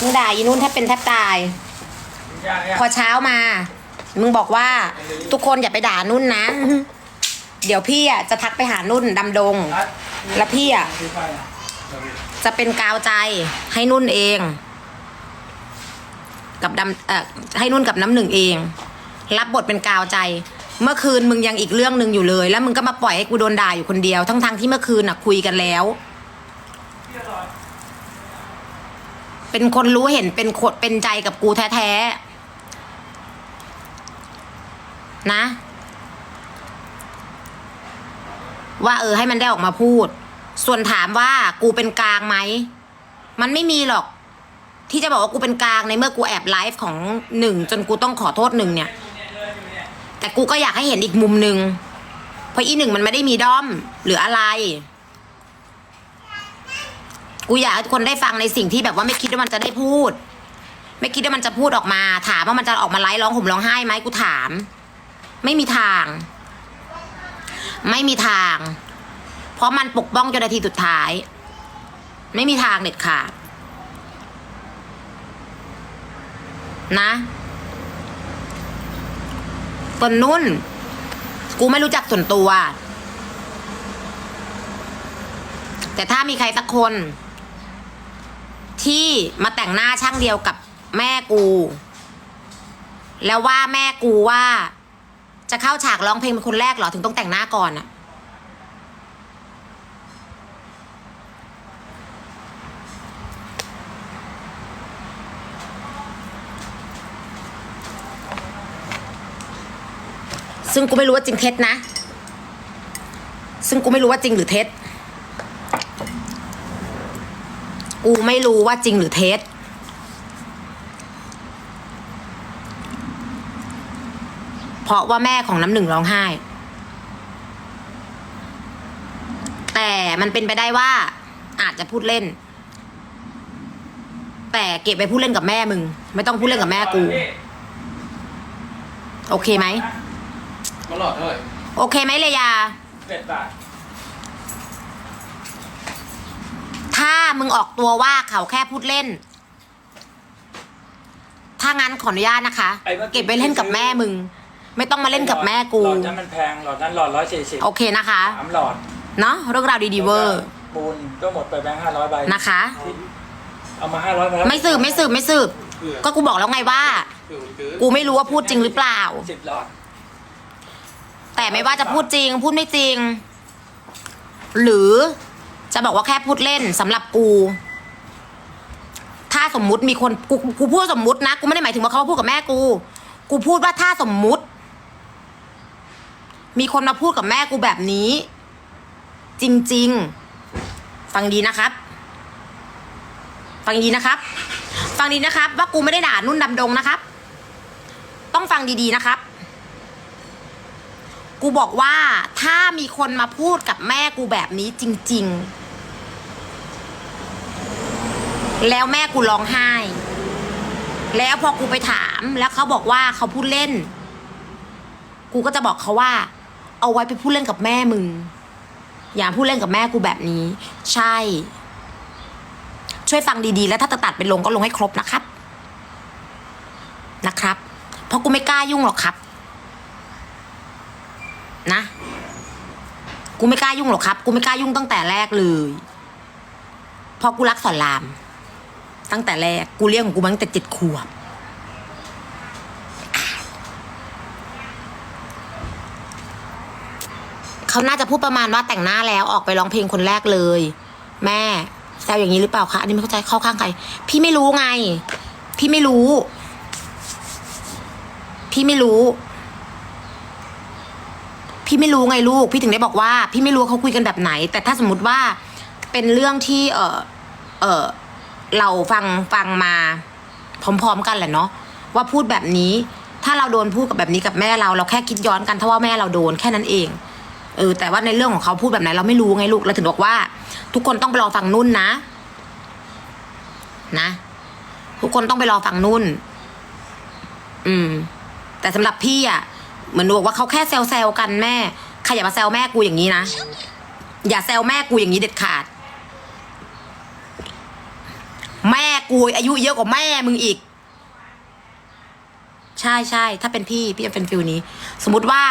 มึงด่าอีนุ่นแทบเป็นแทบตาย พอเช้ามา มึงบอกว่าทุกคนอย่าไปด่านุ่นนะ เดี๋ยวพี่อะจะทักไปหานุ่นดำดง แล้วพี่อะจะเป็นกาวใจให้นุ่นเอง กับดำเอ่อให้นุ่นกับน้ำหนึ่งเอง รับบทเป็นกาวใจ เมื่อคืนมึงยังอีกเรื่องหนึ่งอยู่เลย แล้วมึงก็มาปล่อยให้กูโดนด่าอยู่คนเดียว ทั้งทงๆที่เมื่อคืนน่ะคุยกันแล้ว เป็นคนรู้เห็นเป็นขดเป็นใจกับกูแท้ๆนะ ว่าเออให้มันได้ออกมาพูด ส่วนถามว่ากูเป็นกลางไหม มันไม่มีหรอก ที่จะบอกว่ากูเป็นกลางในเมื่อกูแอบไลฟ์ของหนึ่งจนกูต้องขอโทษหนึ่งเนี่ย แต่กูก็อยากให้เห็นอีกมุมหนึ่งเพราะอีหนึ่งมันไม่ได้มีด้อมหรืออะไร กูอยากให้ทุกคนได้ฟังในสิ่งที่แบบว่าไม่คิดว่ามันจะได้พูด ไม่คิดว่ามันจะพูดออกมา ถามว่ามันจะออกมาไลฟ์ร้องห่มร้องไห้ไหมกูถาม ไม่มีทาง ไม่มีทาง เพราะมันปกป้องจนนาทีสุดท้าย ไม่มีทางเด็ดขาดนะส่วนนุ่น กูไม่รู้จักส่วนตัว แต่ถ้ามีใครสักคน ที่มาแต่งหน้าช่างเดียวกับแม่กู แล้วว่าแม่กูว่า จะเข้าฉากร้องเพลงเป็นคนแรกเหรอถึงต้องแต่งหน้าก่อนอะซึ่งกูไม่รู้ว่าจริงเท็จนะ ซึ่งกูไม่รู้ว่าจริงหรือเท็จ กูไม่รู้ว่าจริงหรือเท็จเพราะว่าแม่ของน้ำหนึ่งร้องไห้ แต่มันเป็นไปได้ว่า อาจจะพูดเล่น แต่เก็บไปพูดเล่นกับแม่มึง ไม่ต้องพูดเล่นกับแม่กู โอเคไหมมาหลอดเท่าไหร่โอเคไหมเลยาเจ็ดบาท ถ้ามึงออกตัวว่าเขาแค่พูดเล่น ถ้างั้นขออนุญาตนะคะเก็บไว้เล่นกับแม่มึง ไม่ต้องมาเล่นกับแม่กู หลอดนั้นมันแพงหลอดนั้นหลอดร้อยสี่สิบโอเคนะคะ สามหลอดเนาะเรื่องราวดีๆเวอร์ปูนก็หมดไปแบงค์ห้าร้อยใบนะคะ เอามาห้าร้อยมาแล้วไม่สืบไม่สืบไม่สืบ ก็กูบอกแล้วไงว่า กูไม่รู้ว่าพูดจริงหรือเปล่า สิบหลอดแต่ไม่ว่าจะพูดจริง พูดไม่จริง หรือ จะบอกว่าแค่พูดเล่นสำหรับกู ถ้าสมมุติมีคนกูกูพูดสมมุตินะ กูไม่ได้หมายถึงว่าเขาพูดกับแม่กู กูพูดว่าถ้าสมมุติ มีคนมาพูดกับแม่กูแบบนี้ จริง ๆ ฟังดีนะครับ ฟังดีนะครับ ฟังดีนะครับ ว่ากูไม่ได้ด่านุ่นดำดงนะครับ ต้องฟังดีๆนะครับกูบอกว่าถ้ามีคนมาพูดกับแม่กูแบบนี้จริง ๆ แล้วแม่กูร้องไห้ แล้วพอกูไปถามแล้วเขาบอกว่าเขาพูดเล่น กูก็จะบอกเขาว่า เอาไว้ไปพูดเล่นกับแม่มึง อย่าพูดเล่นกับแม่กูแบบนี้ ใช่ ช่วยฟังดีๆ แล้วถ้าจะตัดไปลงก็ลงให้ครบนะครับ นะครับ เพราะกูไม่กล้ายุ่งหรอกครับ นะ กูไม่กล้ายุ่งหรอกครับ กูไม่กล้ายุ่งตั้งแต่แรกเลยพราะกูรักสอนราม ตั้งแต่แรกกูเลี้ยงของกูมาตั้งแต่เจ็ดขวบเขาน่าจะพูดประมาณว่าแต่งหน้าแล้วออกไปร้องเพลงคนแรกเลย แม่แซวอย่างนี้หรือเปล่าคะอันนี้ไม่เข้าใจเข้าข้างใครพี่ไม่รู้ไง พี่ไม่รู้ พี่ไม่รู้ พี่ไม่รู้ไงลูก พี่ถึงได้บอกว่า พี่ไม่รู้เขาคุยกันแบบไหน แต่ถ้าสมมติว่าเป็นเรื่องที่ เออเออ เราฟังฟังมาพร้อม ๆ กันแหละเนาะว่าพูดแบบนี้ ถ้าเราโดนพูดกับแบบนี้กับแม่เราเราแค่คิดย้อนกันถ้าว่าแม่เราโดนแค่นั้นเองเออแต่ว่าในเรื่องของเขาพูดแบบไหนเราไม่รู้ไงลูกเราถึงบอกว่า ทุกคนต้องไปรอฟังนุ่นนะ นะ ทุกคนต้องไปรอฟังนุ่น อืม แต่สำหรับพี่อะเหมือนบอกว่าเขาแค่แซวๆกันแม่ใครอย่ามาแซวแม่กูอย่างนี้นะอย่าแซวแม่กูอย่างนี้เด็ดขาด แม่กูอายุเยอะกว่าแม่มึงอีก ใช่ใช่ถ้าเป็นพี่พี่จะเป็นฟิลนี้ สมมติว่า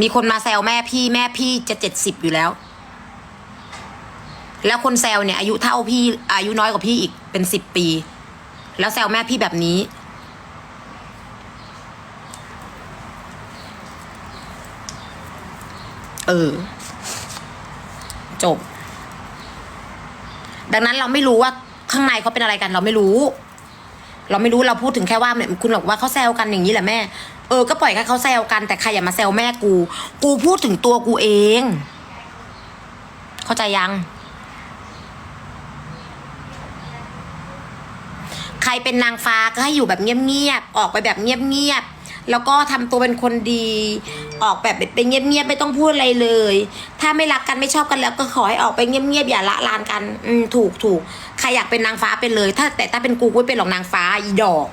มีคนมาแซวแม่พี่แม่พี่จะเจ็ดสิบอยู่แล้ว แล้วคนแซวเนี่ย อายุเท่าพี่อายุน้อยกว่าพี่อีกเป็นสิบปี แล้วแซวแม่พี่แบบนี้เออ จบ ดังนั้นเราไม่รู้ว่าข้างในเขาเป็นอะไรกัน เราไม่รู้ เราไม่รู้เราพูดถึงแค่ว่าเนี่ยคุณบอกว่าเขาแซวกันอย่างนี้แหละแม่ เออก็ปล่อยให้เขาแซวกันแต่ใครอย่ามาแซวแม่กู กูพูดถึงตัวกูเอง เข้าใจยัง ใครเป็นนางฟ้าก็ให้อยู่แบบเงียบๆออกไปแบบเงียบๆ แล้วก็ทำตัวเป็นคนดี ออกแบบเป็นเงียบๆไม่ต้องพูดอะไรเลย ถ้าไม่รักกันไม่ชอบกันแล้วก็ขอให้ออกไปเงียบๆอย่าละลานกัน อืมถูกถูกใครอยากเป็นนางฟ้าเป็นเลย ถ้าแต่ถ้าเป็นกูกูไม่เป็นหรอกนางฟ้าอีดอก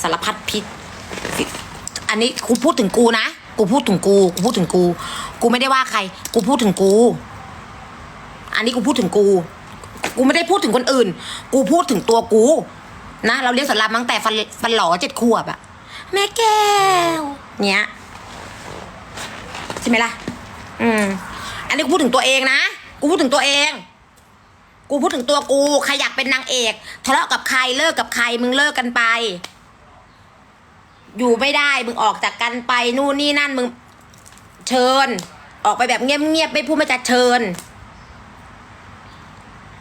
สารพัดพิษอันนี้กูพูดถึงกูนะกูพูดถึงกูกูพูดถึงกู กูไม่ได้ว่าใคร กูพูดถึงกู อันนี้กูพูดถึงกู กูไม่ได้พูดถึงคนอื่น กูพูดถึงตัวกู นะ เราเลี้ยงสารลามตั้งแต่ฟันฟันหล่อเจ็ดขวบอะ แม่แก้วเนี้ยใช่ไหมล่ะ อืม อันนี้กูพูดถึงตัวเองนะ กูพูดถึงตัวเอง กูพูดถึงตัวกู ใครอยากเป็นนางเอก ทะเลาะกับใครเลิกกับใครมึงเลิกกันไป อยู่ไม่ได้มึงออกจากกันไปนู่นนี่นั่นมึง เชิญ ออกไปแบบเงียบๆไม่พูดไม่จะเชิญ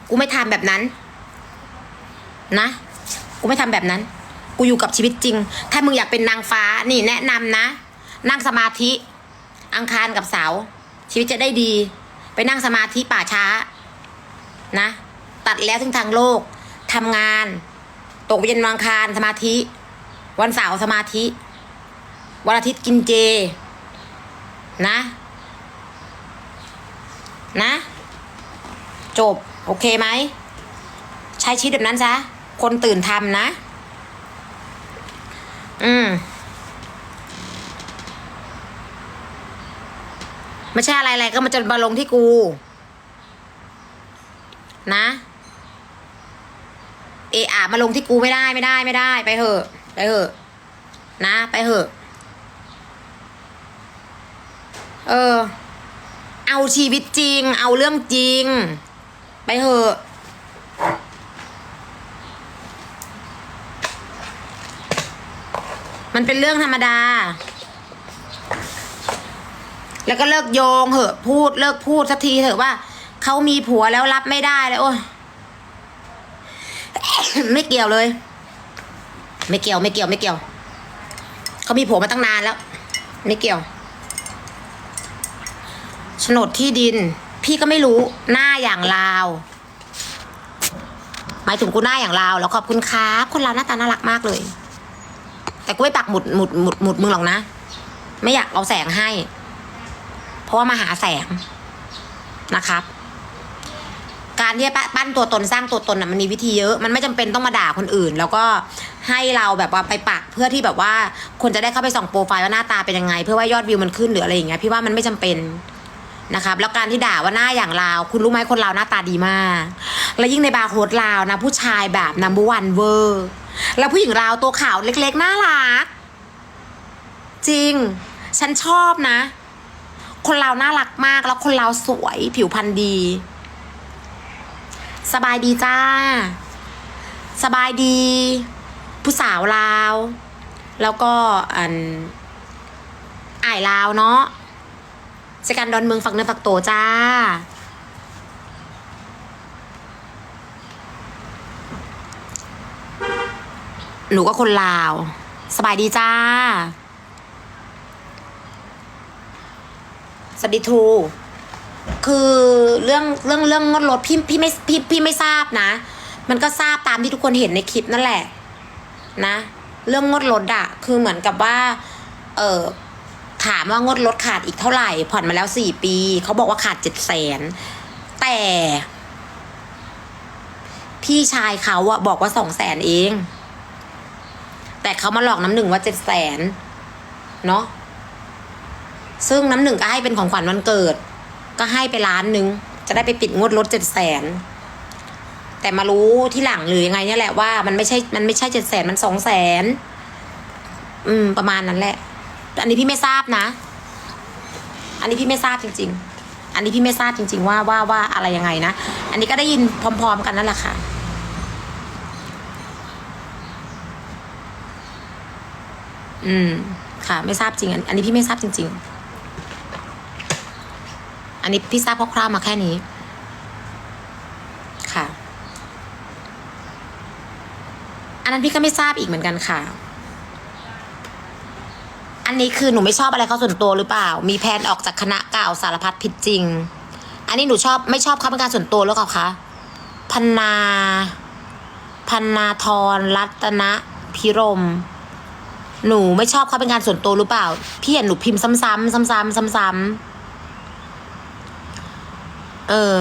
กูไม่ทำแบบนั้น นะ กูไม่ทำแบบนั้น กูอยู่กับชีวิตจริง ถ้ามึงอยากเป็นนางฟ้านี่แนะนำนะ นั่งสมาธิ อังคารกับเสา ชีวิตจะได้ดี ไปนั่งสมาธิป่าช้า นะ ตัดแล้วถึงทางโลกทำงาน ตกเย็นวันอังคารสมาธิ วันเสาร์สมาธิ วันอาทิตย์กินเจ นะ นะ จบ โอเคไหม ใช้ชีวิตแบบนั้นซะคนตื่นทำนะ อืมไม่ใช่อะไรอะไรก็มันจะมาลงที่กู นะ เอะอะมาลงที่กูไม่ได้ไม่ได้ไม่ได้ ไปเถอะ ไปเถอะ นะ ไปเถอะ เออ เอาชีวิตจริง เอาเรื่องจริง ไปเถอะ มันเป็นเรื่องธรรมดา แล้วก็เลิกโยงเหอะพูดเลิกพูดสักทีเถอะว่าเขามีผัวแล้วรับไม่ได้แล้วโอ้ยไม่เกี่ยวเลย ไม่เกี่ยวไม่เกี่ยวไม่เกี่ยวเขามีผัวมาตั้งนานแล้ว ไม่เกี่ยวโฉนดที่ดิน พี่ก็ไม่รู้หน้าอย่างลาว หมายถึงกูหน้าอย่างลาวแล้วขอบคุณครับคนลาวหน้าตาน่ารักมากเลย กูไม่ปักหมุดหมุดหมุดหมุดมึงหรอกนะ ไม่อยากเอาแสงให้ เพราะว่ามาหาแสงนะครับ การที่ปั้นตัวตนสร้างตัวตนน่ะมันมีวิธีเยอะ มันไม่จำเป็นต้องมาด่าคนอื่น แล้วก็ให้เราแบบว่าไปปักเพื่อที่แบบว่าคนจะได้เข้าไปส่องโปรไฟล์ว่าหน้าตาเป็นยังไง เพื่อว่ายอดวิวมันขึ้นหรืออะไรอย่างเงี้ยพี่ว่ามันไม่จำเป็นนะครับแล้วการที่ด่าว่าหน้าอย่างลาว คุณรู้ไหมคนลาวหน้าตาดีมาก แล้วยิ่งในบาร์โฮสลาวนะ ผู้ชายแบบนัมเบอร์วันเวอร์ แล้วผู้หญิงลาวตัวขาวเล็กๆน่ารัก จริง ฉันชอบนะ คนลาวน่ารักมากแล้วคนลาวสวยผิวพรรณดี สบายดีจ้า สบายดี ผู้สาวลาว แล้วก็อันอ่ายลาวเนาะสกันดอนเมืองฝักเนื้อฝักโตจ้า หนูก็คนลาว สบายดีจ้า สวัสดีทู คือเรื่องเรื่องเรื่องงดรถพี่พี่ไม่พี่พี่ไม่ทราบนะ มันก็ทราบตามที่ทุกคนเห็นในคลิปนั่นแหละ นะ เรื่องงดรถอะคือเหมือนกับว่า เออถามว่างดรถขาดอีกเท่าไหร่ ผ่อนมาแล้วสี่ปี เขาบอกว่าขาดเจ็ดแสนแต่ พี่ชายเขาอะบอกว่าสองแสนเอง แต่เขามาหลอกน้ำหนึ่งว่าเจ็ดแสนเนาะซึ่งน้ำหนึ่งก็ให้เป็นของขวัญวันเกิด ก็ให้ไปล้านหนึ่งจะได้ไปปิดงวดรถเจ็ดแสนแต่มารู้ที่หลังหรือยังไงเนี่ยแหละว่ามันไม่ใช่มันไม่ใช่เจ็ดแสนมันสองแสนอืม ประมาณนั้นแหละ อันนี้พี่ไม่ทราบนะ อันนี้พี่ไม่ทราบจริง ๆ อันนี้พี่ไม่ทราบจริง ๆ ว่าว่าว่าอะไรยังไงนะ อันนี้ก็ได้ยินพร้อม ๆ กันนั่นแหละค่ะ อืม ค่ะ ไม่ทราบจริง อันนี้พี่ไม่ทราบจริง ๆ อันนี้พี่ทราบคร่าวๆมาแค่นี้ ค่ะ อันนั้นพี่ก็ไม่ทราบอีกเหมือนกันค่ะ อันนี้คือหนูไม่ชอบอะไรเขาส่วนตัวหรือเปล่า มีแพนออกจากคณะเก่าสารพัดผิดจริง อันนี้หนูชอบไม่ชอบเขาเป็นการส่วนตัวหรือเปล่าคะพันนาพันนาทรรัตนะพิรม หนูไม่ชอบเขาเป็นการส่วนตัวหรือเปล่า พี่เห็นหนูพิมพ์ซ้ำๆซ้ำๆซ้ำๆเออ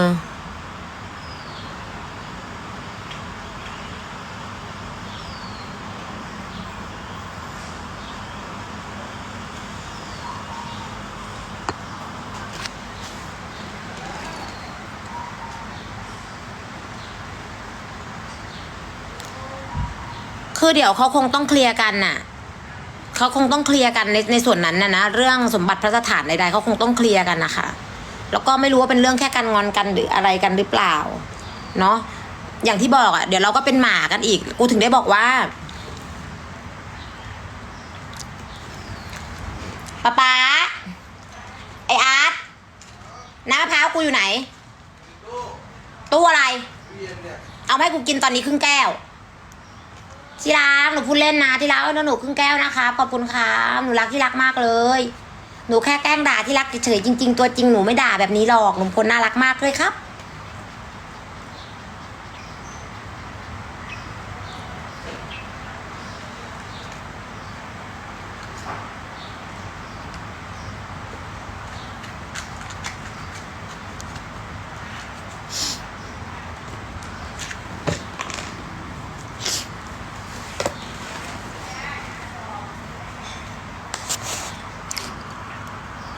คือเดี๋ยวเขาคงต้องเคลียร์กันน่ะ เขาคงต้องเคลียร์กันในในส่วนนั้นนะนะเรื่องสมบัติพระสถานใดๆเขาคงต้องเคลียร์กันนะคะแล้วก็ไม่รู้ว่าเป็นเรื่องแค่การงอนกันหรืออะไรกันหรือเปล่าเนาะอย่างที่บอกอะ่ะ เดี๋ยวเราก็เป็นหมากันอีก กูถึงได้บอกว่าป๊าป๊าไออาร์ตน้ำมะพร้าวกูอยู่ไหน ตู้อะไร เอามาให้กูกินตอนนี้ครึ่งแก้ว ที่รักหนูพูดเล่นนะที่รักเออหนูครึ่งแก้วนะคะขอบคุณครับหนูรักที่รักมากเลย หนูแค่แกล้งด่าที่รักเฉยๆจริง ๆ ตัวจริงหนูไม่ด่าแบบนี้หรอกหนูคนน่ารักมากเลยครับ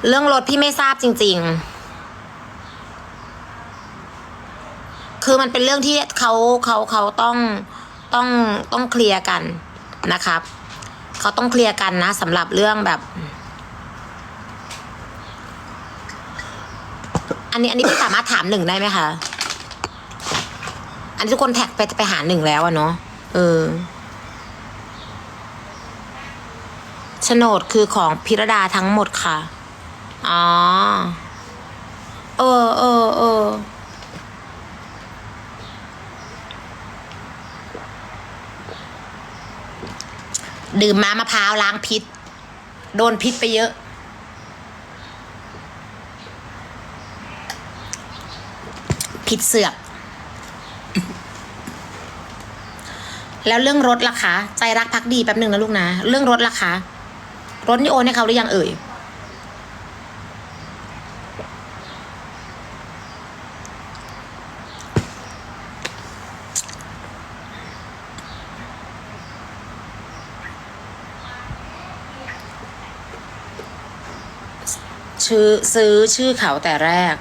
เรื่องรถพี่ไม่ทราบจริง ๆ คือมันเป็นเรื่องที่เขาเขาเขาต้องต้องต้องเคลียร์กันนะครับ เขาต้องเคลียร์กันนะสำหรับเรื่องแบบ อันนี้อันนี้พี่สามารถถามหนึ่งได้ไหมคะอันนี้ทุกคนแท็กไปไปหาหนึ่งแล้วอะเนาะเออโฉนดคือของพิรดาทั้งหมดค่ะ อ๋อ เออเออเออดื่มมามะพร้าวล้างพิษ โดนพิษไปเยอะ พิษเสือก แล้วเรื่องรถล่ะคะ ใจรักพักดีแป๊บหนึ่งนะลูกนะ เรื่องรถล่ะคะ รถนี่โอนให้เขาหรือยังเอ่ย ชื่อซื้อชื่อเขาแต่แรก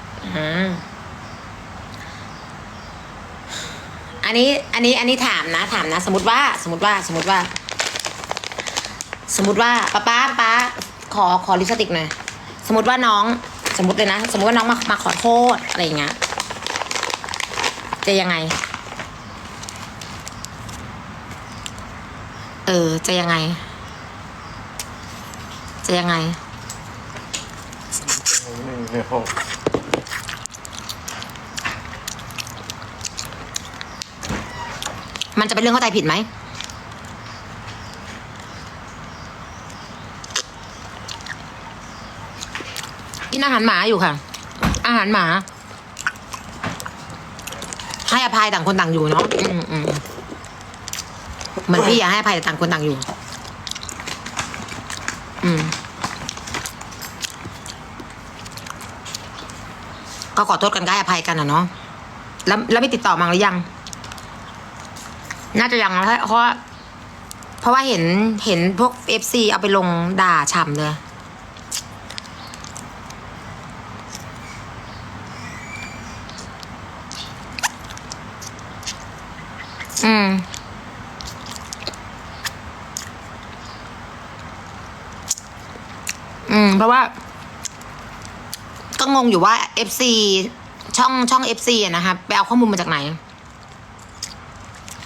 อันนี้ อันนี้ อันนี้ถามนะ ถามนะ สมมติว่า สมมติว่า สมมติว่า สมมติว่าป้าป้าป้าขอขอลิปสติกหน่อยสมมติว่าน้อง สมมติเลยนะ สมมติว่าน้องมามาขอโทษอะไรอย่างเงี้ย จะยังไง เออ จะยังไง จะยังไง นห้องมันจะเป็นเรื่องเข้าใจผิดไหม กินอาหารหมาอยู่ค่ะ อาหารหมา ให้อภัยต่างคนต่างอยู่เนาะอืมอืมเหมือนพี่อยากให้อภัยแต่ต่างคนต่างอยู่ อืม ก็ขอโทษกันได้อภัยกันอะเนาะแล้วแล้วไม่ติดต่อมังหรือยัง น่าจะยังเพราะเพราะว่าเห็นเห็นพวกเอฟซีเอาไปลงด่าฉ่ำเลยอืมอืม เพราะว่า ก็งงอยู่ว่า FC ช่องช่อง FC อะนะครับไปเอาข้อมูลมาจากไหน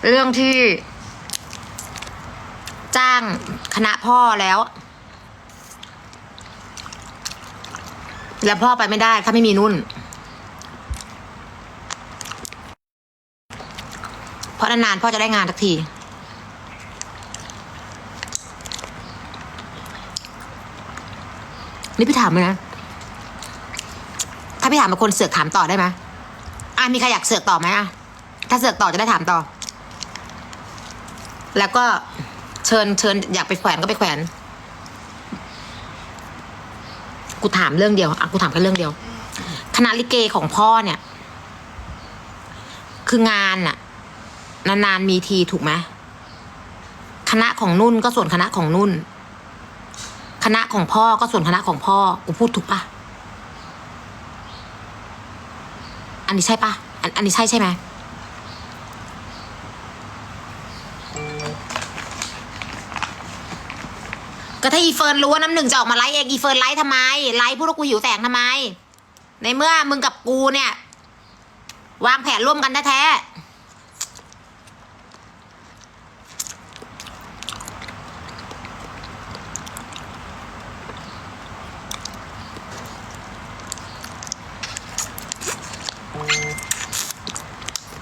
เรื่องที่ จ้างคณะพ่อแล้ว แล้วพ่อไปไม่ได้ถ้าไม่มีนุ่น เพราะนานๆพ่อจะได้งานสักทีนี่พี่ถามเลยนะ ถ้าพี่ถามเป็นคนเสือกถามต่อได้ไหมอะมีใครอยากเสือกต่อไหมอะถ้าเสือกต่อจะได้ถามต่อ แล้วก็เชิญเชิญอยากไปแขวนก็ไปแขวน กูถามเรื่องเดียวอะกูถามแค่เรื่องเดียว คณะลิเกของพ่อเนี่ย คืองานน่ะ นานๆมีทีถูกไหมคณะของนุ่นก็ส่วนคณะของนุ่น คณะของพ่อก็ส่วนคณะของพ่อ กูพูดถูกปะ อันนี้ใช่ปะอันอันนี้ใช่ใช่ไหมก็ถ้าอีเฟิร์นรู้ว่าน้ำหนึ่งจะออกมาไลฟ์เองอีเฟิร์นไลฟ์ทำไม ไลฟ์พูดว่ากูหิวแสงทำไม ในเมื่อมึงกับกูเนี่ย วางแผนร่วมกันแท้ๆ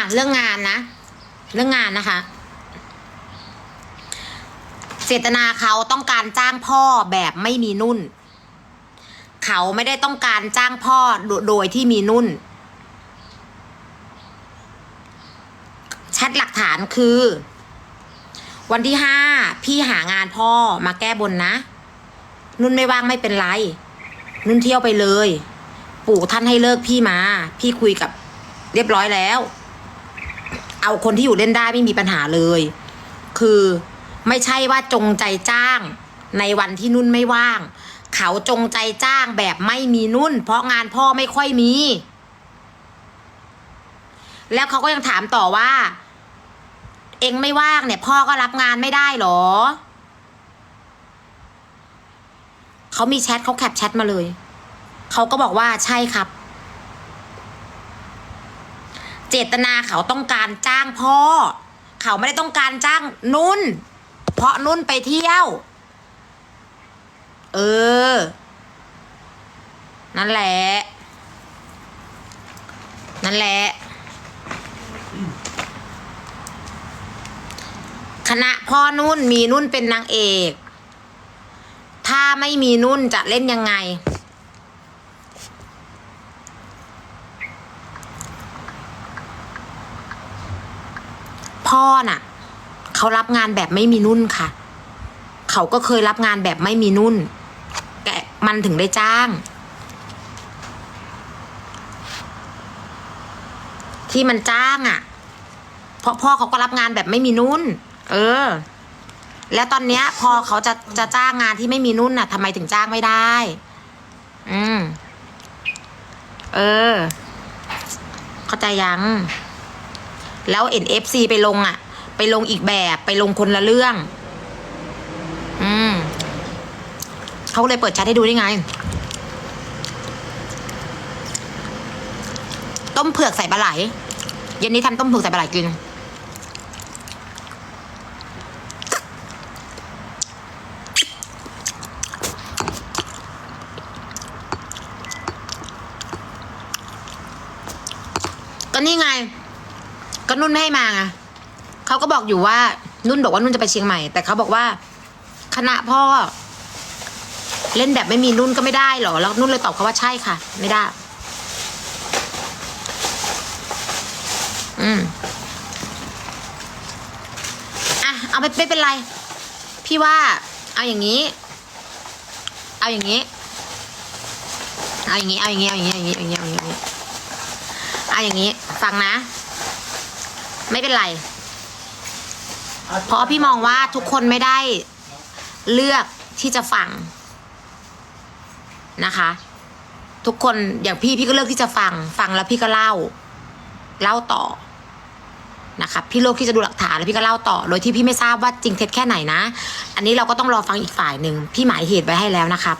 ะเรื่องงานนะ เรื่องงานนะคะ เจตนาเขาต้องการจ้างพ่อแบบไม่มีนุ่น เขาไม่ได้ต้องการจ้างพ่อโดยที่มีนุ่นแชทหลักฐานคือ วันที่ห้าพี่หางานพ่อมาแก้บนนะ นุ่นไม่ว่างไม่เป็นไร นุ่นเที่ยวไปเลย ปู่ท่านให้เลิกพี่มา พี่คุยกับเรียบร้อยแล้ว เอาคนที่อยู่เล่นได้ไม่มีปัญหาเลย คือไม่ใช่ว่าจงใจจ้าง ในวันที่นุ่นไม่ว่าง เขาจงใจจ้างแบบไม่มีนุ่น เพราะงานพ่อไม่ค่อยมี แล้วเขาก็ยังถามต่อว่า เองไม่ว่างเนี่ย พ่อก็รับงานไม่ได้หรอเขามีแชทเขาแคปแชทมาเลย เขาก็บอกว่าใช่ครับ เจตนาเขาต้องการจ้างพ่อ เขาไม่ได้ต้องการจ้างนุ่น เพราะนุ่นไปเที่ยว เออ นั่นแหละ นั่นแหละ คณะพ่อนุ่นมีนุ่นเป็นนางเอก ถ้าไม่มีนุ่นจะเล่นยังไง พ่อน่ะ เขารับงานแบบไม่มีนุ่นค่ะ เขาก็เคยรับงานแบบไม่มีนุ่น แกมันถึงได้จ้าง ที่มันจ้างอะ่ะ เพราะพ่อเขาก็รับงานแบบไม่มีนุ่น เออ แล้วตอนเนี้ย พอเขาจะจะจ้างงานที่ไม่มีนุ่นน่ะทำไมถึงจ้างไม่ได้ อืม เออ เข้าใจยัง แล้วเอ็นเอฟซีไปลงอะ ไปลงอีกแบบไปลงคนละเรื่อง อืมเขาเลยเปิดแชทให้ดูได้ไง ต้มเผือกใส่ปลาไหล เย็นนี้ทำต้มเผือกใส่ปลาไหลกิน ก็นี่ไง ก็นุ่นไม่ให้มาไงเขาก็บอกอยู่ว่า นุ่นบอกว่านุ่นจะไปเชียงใหม่ แต่เขาบอกว่า คณะพ่อ เล่นแบบไม่มีนุ่นก็ไม่ได้เหรอ แล้วนุ่นเลยตอบเขาว่าใช่ค่ะ ไม่ได้ อืมอะเอาไปไม่เป็นไร พี่ว่า เอาอย่างนี้ เอาอย่างนี้ เอาอย่างนี้ เอาอย่างนี้ เอาอย่างนี้ เอาอย่างนี้ เอาอย่างนี้ เอาอย่างนี้ ฟังนะ ไม่เป็นไร เพราะพี่มองว่าทุกคนไม่ได้เลือกที่จะฟังนะคะ ทุกคนอย่างพี่พี่ก็เลือกที่จะฟัง ฟังแล้วพี่ก็เล่า เล่าต่อนะคะพี่เลือกที่จะดูหลักฐานแล้วพี่ก็เล่าต่อ โดยที่พี่ไม่ทราบว่าจริงเท็จแค่ไหนนะ อันนี้เราก็ต้องรอฟังอีกฝ่ายหนึ่งพี่หมายเหตุไว้ให้แล้วนะครับ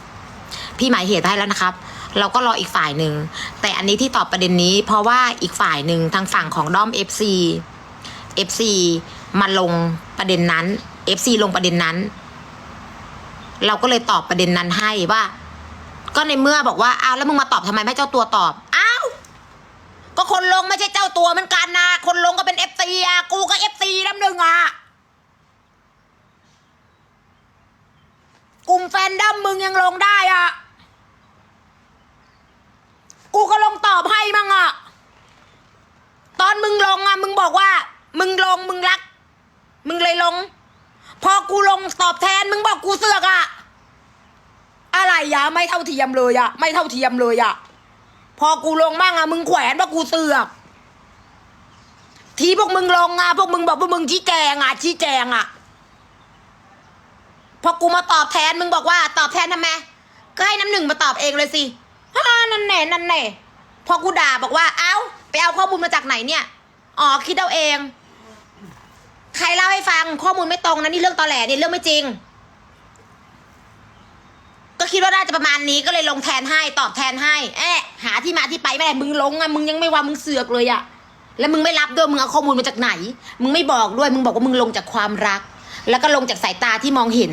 พี่หมายเหตุไว้ให้แล้วนะครับ เราก็รออีกฝ่ายหนึ่งแต่อันนี้ที่ตอบประเด็นนี้ เพราะว่าอีกฝ่ายหนึ่งทางฝั่งของด้อม FC FC มาลงประเด็นนั้น FC ลงประเด็นนั้น เราก็เลยตอบประเด็นนั้นให้ว่า ก็ในเมื่อบอกว่าอ้าวแล้วมึงมาตอบทำไมไม่เจ้าตัวตอบอ้าวก็คนลงไม่ใช่เจ้าตัวเหมือนกันนะคนลงก็เป็น FC อะกูก็ FC น้ำหนึ่งอะกลุ่มแฟนดัมมึงยังลงได้อะ กูก็ลงตอบให้มั่งอะ ตอนมึงลงอะ มึงบอกว่า มึงลงมึงรัก มึงเลยลง พอกูลงตอบแทน มึงบอกกูเสือกอะอะไรยะไม่เท่าเทียมเลยอะไม่เท่าเทียมเลยอะพอกูลงมั่งอะมึงแขวนว่ากูเสือกทีพวกมึงลงอะพวกมึงบอกพว่ามึงชี้แจงอะชี้แจงอะพอกูมาตอบแทนมึงบอกว่า ตอบแทนทำไมก็ให้น้ำหนึ่งมาตอบเองเลยสิฮ่านั่นแน่นั่นแน่พอกูด่าบอกว่า เอ้า ไปเอาข้อมูลมาจากไหนเนี่ย อ๋อ คิดเอาเอง ใครเล่าให้ฟังข้อมูลไม่ตรงนะนี่เรื่องตอแหลนี่เรื่องไม่จริง ก็คิดว่าน่าจะประมาณนี้ก็เลยลงแทนให้ตอบแทนให้เอ๊ะหาที่มาที่ไปไม่ได้มึงลงอะมึงยังไม่ว่ามึงเสือกเลยอะแล้วมึงไม่รับด้วยมึงเอาข้อมูลมาจากไหน มึงไม่บอกด้วยมึงบอกว่ามึงลงจากความรัก แล้วก็ลงจากสายตาที่มองเห็น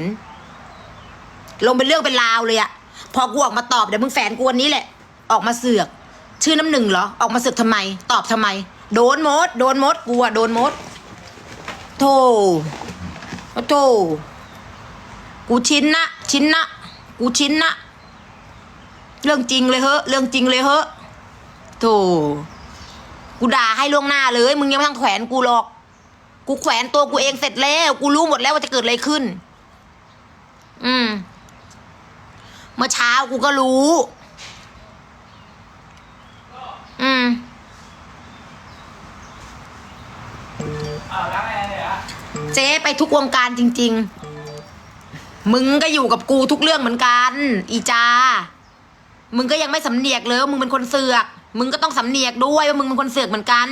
ลงเป็นเรื่องเป็นราวเลยอะพอกูออกมาตอบเดี๋ยวมึงแฝนกวนนี้แหละ ออกมาเสือก ชื่อน้ำหนึ่งเหรอออกมาเสือกทำไม ตอบทำไม โดนมด โดนมดกูอะโดนมด โธ่โธ่กูชินนะชินนะกูชินนะเรื่องจริงเลยเหอะเรื่องจริงเลยเหอะโธ่กูด่าให้ล่วงหน้าเลย มึงยังไม่ต้องแขวนกูหรอก กูแขวนตัวกูเองเสร็จแล้ว กูรู้หมดแล้วว่าจะเกิดอะไรขึ้น อืม เมื่อเช้ากูก็รู้ ไปทุกวงการจริง ๆ มึงก็อยู่กับกูทุกเรื่องเหมือนกัน อีจา มึงก็ยังไม่สำเนียกเลยว่ามึงเป็นคนเสือก มึงก็ต้องสำเนียกด้วยว่ามึงเป็นคนเสือกเหมือนกัน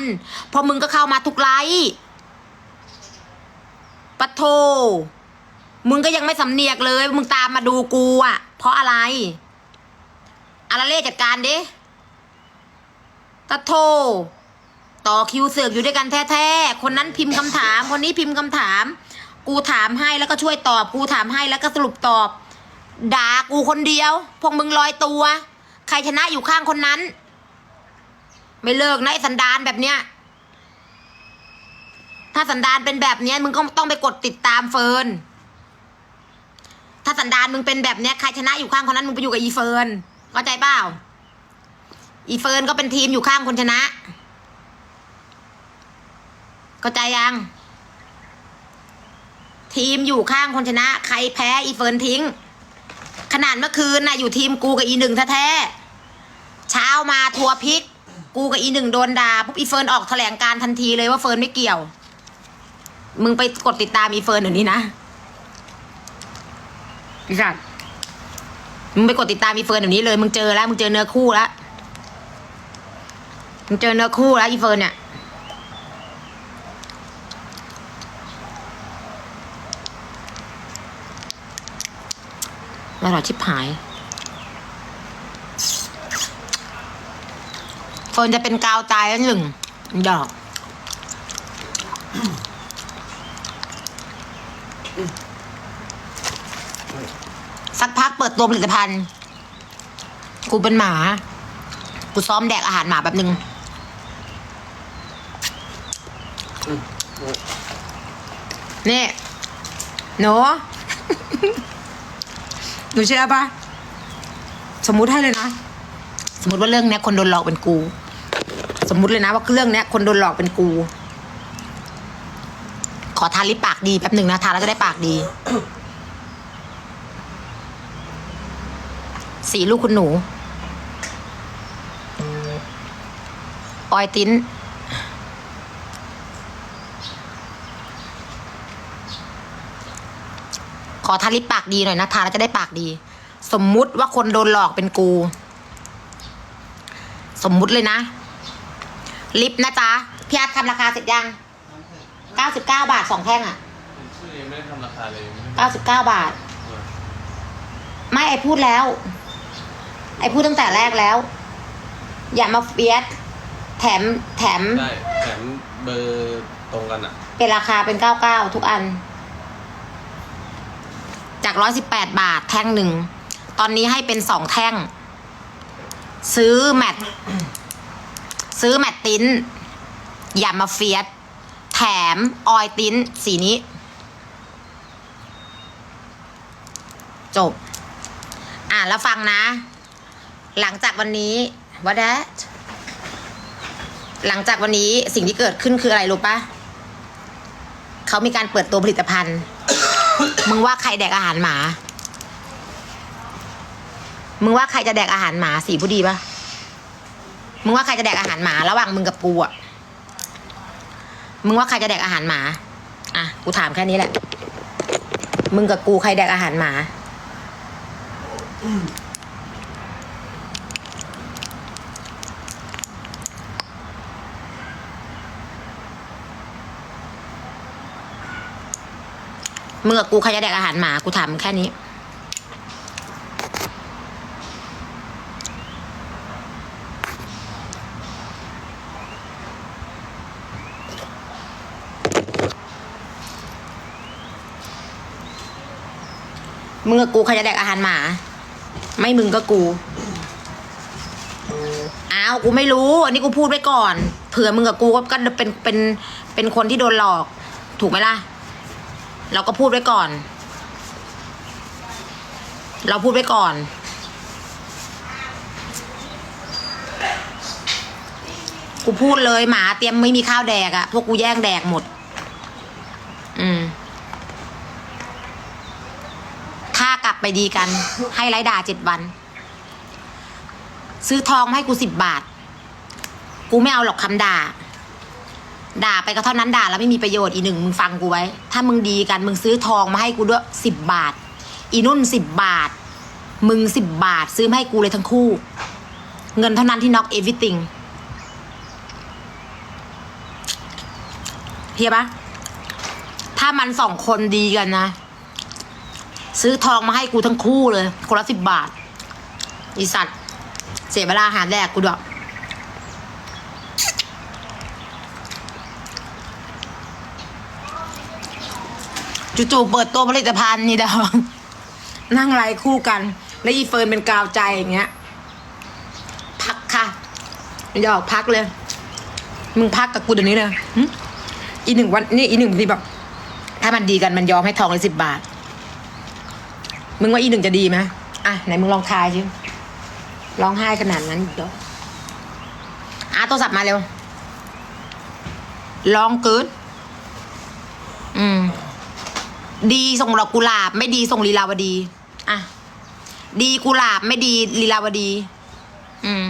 เพราะมึงก็เข้ามาทุกไลฟ์ปะโท มึงก็ยังไม่สำเนียกเลย มึงตามมาดูกูอะเพราะอะไรอาราเล่จัดการดิตะโท ต่อคิวเสือกอยู่ด้วยกันแท้ๆ คนนั้นพิมพ์คำถาม คนนี้พิมพ์คำถาม กูถามให้แล้วก็ช่วยตอบ กูถามให้แล้วก็สรุปตอบ ด่ากูคนเดียว พวกมึงลอยตัว ใครชนะอยู่ข้างคนนั้น ไม่เลิกนะไอ้สันดานแบบเนี้ย ถ้าสันดานเป็นแบบเนี้ยมึงก็ต้องไปกดติดตามเฟิร์น ถ้าสันดานมึงเป็นแบบเนี้ยใครชนะอยู่ข้างคนนั้นมึงไปอยู่กับอีเฟิร์น เข้าใจเปล่า อีเฟิร์นก็เป็นทีมอยู่ข้างคนชนะ เข้าใจยัง ทีมอยู่ข้างคนชนะ ใครแพ้อีเฟิร์นทิ้ง ขนาดเมื่อคืนน่ะอยู่ทีมกูกับอีหนึ่งแท้ๆเช้ามาทัวร์พลิก กูกับอีหนึ่งโดนด่าปุ๊บอีเฟิร์นออกแถลงการทันทีเลยว่าเฟิร์นไม่เกี่ยว มึงไปกดติดตามอีเฟิร์นเดี๋ยวนี้นะอีสัตว์มึงไปกดติดตามอีเฟิร์นเดี๋ยวนี้เลย มึงเจอแล้ว มึงเจอเนื้อคู่แล้ว มึงเจอเนื้อคู่แล้วอีเฟิร์นเนี่ย อร่อยชิบหายเฟิร์นจะเป็นกาวตายแล้วหนึ่งดอกสักพักเปิดตัวผลิตภัณฑ์ กูเป็นหมา กูซ้อมแดกอาหารหมาแบบหนึ่งนี่หนู หนูเชื่อปะสมมุติให้เลยนะ สมมติว่าเรื่องเนี้ยคนโดนหลอกเป็นกู สมมุติเลยนะว่าเรื่องเนี้ยคนโดนหลอกเป็นกู ขอทาลิปปากดีแป๊บหนึ่งนะทาแล้วจะได้ปากดี สีลูกคุณหนู ออยติ้น ขอ ทาลิปปากดีหน่อยนะทาแล้วจะได้ปากดี สมมุติว่าคนโดนหลอกเป็นกู สมมุติเลยนะ ลิปนะจ๊ะพี่อาร์ตทำราคาเสร็จยังเก้าสิบเก้าบาทสองแท่งอะชื่อยังไม่ได้ทำราคาเลยไม่ได้เก้าสิบเก้าบาท ไม่ไอพูดแล้ว ไอพูดตั้งแต่แรกแล้ว อย่ามาเฟียสแถมแถมได้แถมเบอร์ตรงกันอะ เป็นราคาเป็นเก้าเก้าทุกอัน จากร้อยสิบแปดบาทแท่งหนึ่ง ตอนนี้ให้เป็นสองแท่ง ซื้อแมทซื้อแมทติ้น อย่ามาเฟียสแถมออยติ้น สีนี้ จบ อ่าแล้วฟังนะ หลังจากวันนี้ว่าแดหลังจากวันนี้สิ่งที่เกิดขึ้นคืออะไรรู้ปะเขามีการเปิดตัวผลิตภัณฑ์ มึงว่าใครแดกอาหารหมา มึงว่าใครจะแดกอาหารหมาสีผู้ดีปะมึงว่าใครจะแดกอาหารหมาระหว่างมึงกับกูอะมึงว่าใครจะแดกอาหารหมา อะ กูถามแค่นี้แหละ มึงกับกูใครแดกอาหารหมา มึงกับกูใครจะแดกอาหารหมา กูถามแค่นี้ มึงกับกูใครจะแดกอาหารหมา ไม่มึงก็กูอ้าวกูไม่รู้ อันนี้กูพูดไว้ก่อน เผื่อมึงกับกูก็ก็เป็นเป็นเป็นคนที่โดนหลอก ถูกไหมล่ะ เราก็พูดไว้ก่อน เราพูดไว้ก่อน กูพูดเลยหมาเตรียมไม่มีข้าวแดกอะพวกกูแย่งแดกหมด อืม ถ้ากลับไปดีกัน ให้ไรด่าเจ็ดวัน ซื้อทองให้กูสิบบาท กูไม่เอาหรอกคำด่า ด่าไปก็เท่านั้นด่าแล้วไม่มีประโยชน์อีหนึ่งมึงฟังกูไว้ ถ้ามึงดีกันมึงซื้อทองมาให้กูด้วยสิบบาท อีนุ่นสิบบาท มึงสิบบาท ซื้อมาให้กูเลยทั้งคู่ เงินเท่านั้นที่น็อกเอวิติงเพียปะถ้ามันสองคนดีกันนะ ซื้อทองมาให้กูทั้งคู่เลยคนละสิบบาทอีสัตว์เสียเวลาหาแดกกูด้วย จู่ๆเปิดตัวผลิตภัณฑ์นี่ดาวนั่งไลฟ์คู่กัน แล้วอีเฟิร์นเป็นกาวใจอย่างเงี้ย พักค่ะหยอกพักเลย มึงพักกับกูเดี๋ยวนี้เลยอีหนึ่งวันนี่อีหนึ่งทีแบบถ้ามันดีกันมันยอมให้ทองเลยสิบบาท มึงว่าอีหนึ่งจะดีไหมอะไหนมึงลองทายสิร้องไห้ขนาดนั้นเดี๋ยวอะโทรศัพท์มาเร็ว ลองเกินอืม ดีส่งดอกกุหลาบ ไม่ดีส่งลีลาวดี อะ ดีกุหลาบไม่ดีลีลาวดี อืม